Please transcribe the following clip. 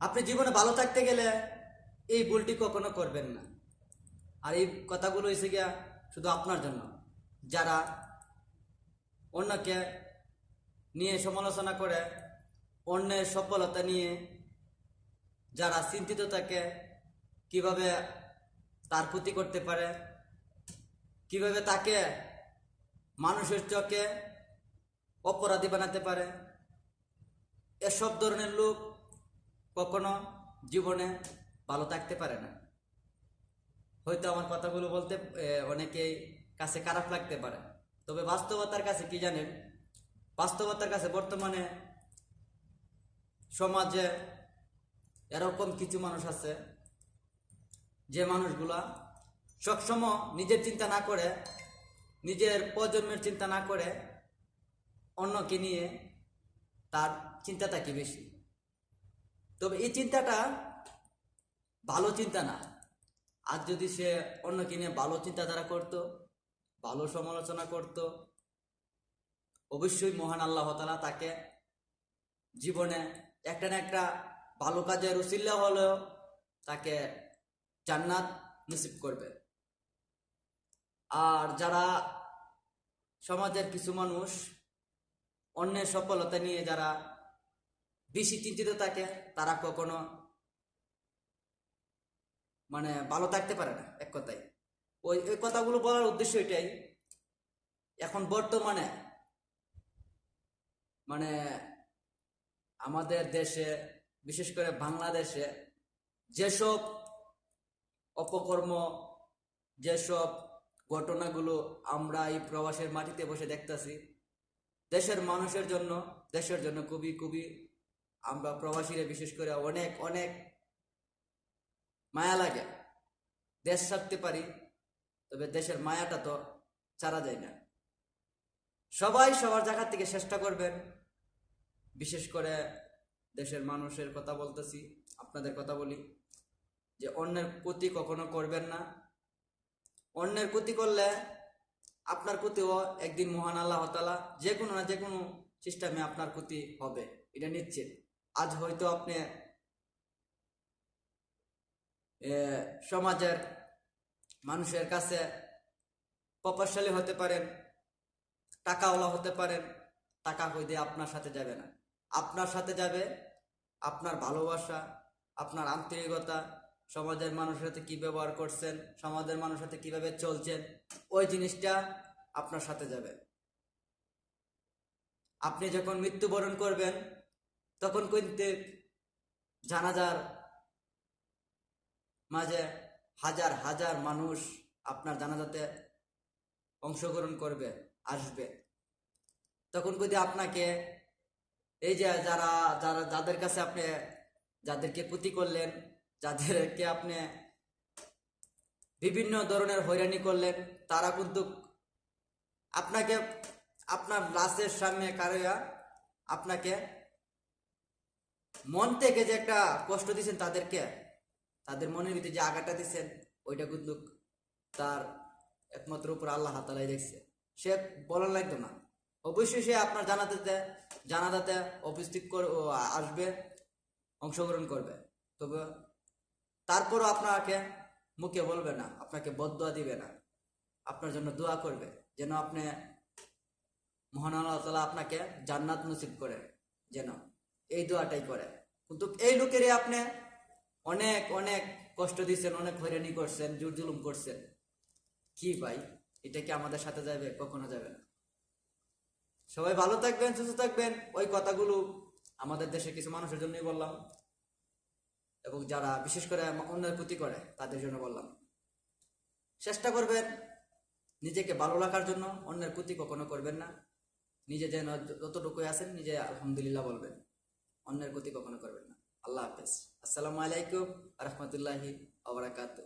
আপনি জীবনে ভালো থাকতে গেলে এই ভুলটি কখনো করবেন না। আর এই কথাগুলো এসে গিয়া শুধু আপনার জন্য। যারা অন্যকে নিয়ে সমালোচনা করে, অন্যের সফলতা নিয়ে যারা চিন্তিত থাকে, কীভাবে তার ক্ষতি করতে পারে, কীভাবে তাকে মানুষের চোখে অপরাধী বানাতে পারে, এসব ধরনের লোক কখনো জীবনে ভালো থাকতে পারে না। হয়তো আমার কথাগুলো বলতে অনেকেই কাছে খারাপ লাগতে পারে। তবে বাস্তবতার কাছে কি জানেন? বাস্তবতার কাছে বর্তমানে সমাজে এরকম কিছু মানুষ আছে, যে মানুষগুলা সবসময় নিজের চিন্তা না করে, নিজের প্রজন্মের চিন্তা না করে অন্যকে নিয়ে তার চিন্তা থাকে বেশি? তবে এই চিন্তাটা ভালো চিন্তা না। আর যদি সে অন্যকে নিয়ে ভালো চিন্তাধারা করত, ভালো সমালোচনা করত, অবশ্যই মহান আল্লাহ তালা তাকে জীবনে একটা না একটা ভালো কাজের উচিল্লা হলেও তাকে জান্নাত নসিব করবে। আর যারা সমাজের কিছু মানুষ অন্যের সফলতা নিয়ে যারা বেশি চিন্তিত থাকে, তারা কখনো মানে ভালো থাকতে পারে না, এক কথায়। ওই ওই কথাগুলো বলার উদ্দেশ্য এটাই, এখন বর্তমানে মানে আমাদের দেশে, বিশেষ করে বাংলাদেশে যেসব অপকর্ম, যেসব ঘটনাগুলো আমরা এই প্রবাসের মাটিতে বসে দেখতেছি, দেশের মানুষের জন্য, দেশের জন্য খুবই খুবই আমরা প্রবাসীরা বিশেষ করে অনেক অনেক মায়া লাগে। দেশ ছাড়তে পারি, তবে দেশের মায়াটা তো ছাড়া যায় না। সবাই সবার জায়গা থেকে চেষ্টা করবেন। বিশেষ করে দেশের মানুষের কথা বলতেছি, আপনাদের কথা বলি, যে অন্যের ক্ষতি কখনো করবেন না। অন্যের ক্ষতি করলে আপনার ক্ষতিও একদিন মহান আল্লাহ তালা যে কোনো না যে কোনো সিস্টেমে আপনার ক্ষতি হবে। এটা নিশ্চিত। আজ হয়তো আপনি সমাজের মানুষের কাছে প্রভাবশালী হতে পারেন, টাকাওয়ালা হতে পারেন, টাকা হইতে আপনার সাথে যাবে না। আপনার সাথে যাবে, আপনার ভালোবাসা, আপনার আন্তরিকতা, সমাজের মানুষের সাথে কী ব্যবহার করছেন, সমাজের মানুষের সাথে কীভাবে চলছেন, ওই জিনিসটা আপনার সাথে যাবে। আপনি যখন মৃত্যুবরণ করবেন তখন কিন্তু জানাজার মাঝে হাজার হাজার মানুষ আপনার জানাজাতে অংশগ্রহণ করবে, আসবে। তখন যদি আপনাকে এই যে যারা যারা, যাদের কাছে আপনি, যাদেরকে ক্ষতি করলেন, যাদেরকে আপনি বিভিন্ন ধরনের হয়রানি করলেন, তারা কিন্তু আপনাকে, আপনার লাশের সামনে কারোয়া আপনাকে মন থেকে যে একটা কষ্ট দিয়েছেন তাদেরকে, তাদের মনের ভিতরে যে আঘাতটা দিচ্ছেন ওইটা কিন্তু তার একমাত্র উপর আল্লাহ তালাই দেখছে। সে বলার লাগতো না। অবশ্যই সে আপনার জানাতে জানাজাতে উপস্থিত আসবে, অংশগ্রহণ করবে। তবে তারপরও আপনাকে মুখে বলবে না, আপনাকে বদয়া দিবে না। আপনার জন্য দোয়া করবে, যেন আপনি মহান আল্লাহ তালা আপনাকে জান্নাত নসিব করে যেন। এই দোয়াটাই করে কিন্তু এই লোকেরই আপনি অনেক অনেক কষ্ট দিচ্ছেন, অনেক হয়রানি করছেন, জোর জুলুম করছেন। কি ভাই? এটা কি আমাদের সাথে যাবে? কখনো যাবে না। সবাই ভালো থাকবেন, সুস্থ থাকবেন। ওই কথাগুলো আমাদের দেশে কিছু মানুষের জন্যই বললাম। এবং যারা বিশেষ করে অন্যের ক্ষতি করে, তাদের জন্য বললাম। চেষ্টা করবেন নিজেকে ভালো রাখার জন্য, অন্যের ক্ষতি কখনো করবেন না। নিজে যেন যতটুকুই আছেন, নিজে আলহামদুলিল্লাহ বলবেন। অন্যের গতি কখনো করবেন না। আল্লাহ হাফেজ। আসসালামু আলাইকুম রহমতুল্লাহি আবরাকাত